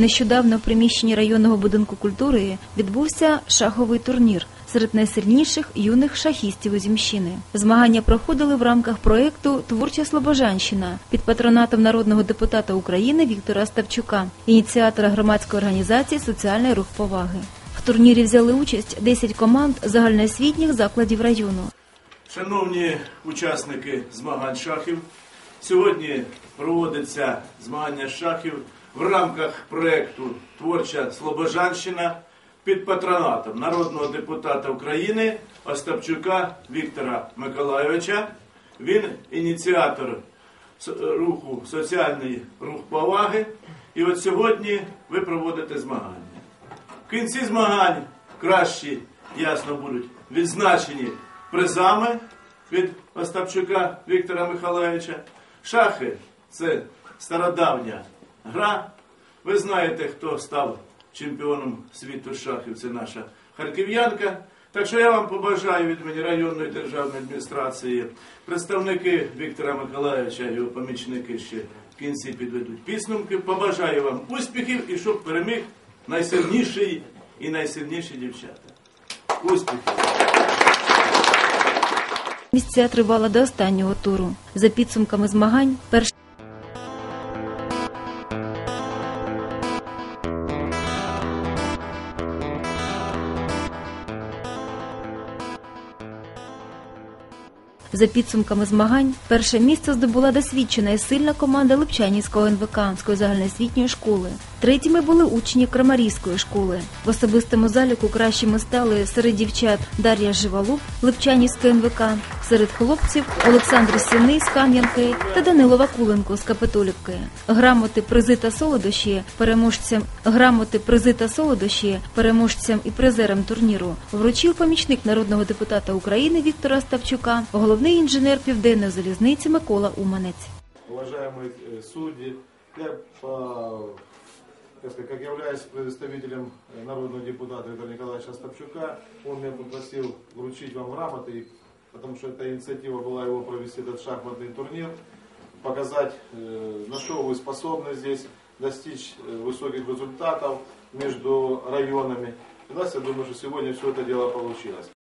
Нещодавно в приміщенні районного будинку культури відбувся шаховий турнір серед найсильніших юних шахістів Узімщини. Змагання проходили в рамках проєкту Творча Слобожанщина під патронатом народного депутата України Віктора Ставчука, ініціатора громадської організації Соціальний рух поваги. В турнірі взяли участь 10 команд загальноосвітніх закладів району. Шановні учасники змагань шахів, сьогодні проводиться змагання шахів в рамках проєкту Творча Слобожанщина під патронатом народного депутата України Остапчука Віктора Миколайовича. Він ініціатор руху Соціальний рух поваги. І от сьогодні ви проводите змагання. В кінці змагань кращі, ясно, будуть відзначені призами від Остапчука Віктора Михайловича. Шахи це стародавня гра. Ви знаєте, хто став чемпіоном світу шахів, це наша харків'янка. Так що я вам побажаю від мені районної державної адміністрації, представники Віктора Миколаївича, його помічники ще в кінці підведуть підсумки. Побажаю вам успіхів і щоб переміг найсильніший і найсильніші дівчата. Успіхів! Місця тривала до останнього туру. За підсумками змагань, перший За підсумками змагань, перше місце здобула досвідчена і сильна команда Липчанівського НВК загальноосвітньої школи. Третіми були учні Крамарівської школи. В особистому заліку кращими стали серед дівчат Дар'я Живалуб, Липчанівської НВК, серед хлопців Олександр Сіний з Кам'янки та Данило Вакуленко з Капитолівки. Грамоти, призи та солодощі переможцям грамоти, призи та солодощі переможцям і призерам турніру вручив помічник народного депутата України Віктора Ставчука, головний інженер південної залізниці Микола Уманець. уважаемые э, судьи, я, по, так сказать, как являюсь представителем э, народного депутата Виктора Николаевича Остапчука, он меня попросил вручить вам грамоты, и- Потому что эта инициатива была его провести этот шахматный турнир, показать, э, на что вы способны здесь, достичь э, высоких результатов между районами. И нас, я думаю, что сегодня все это дело получилось.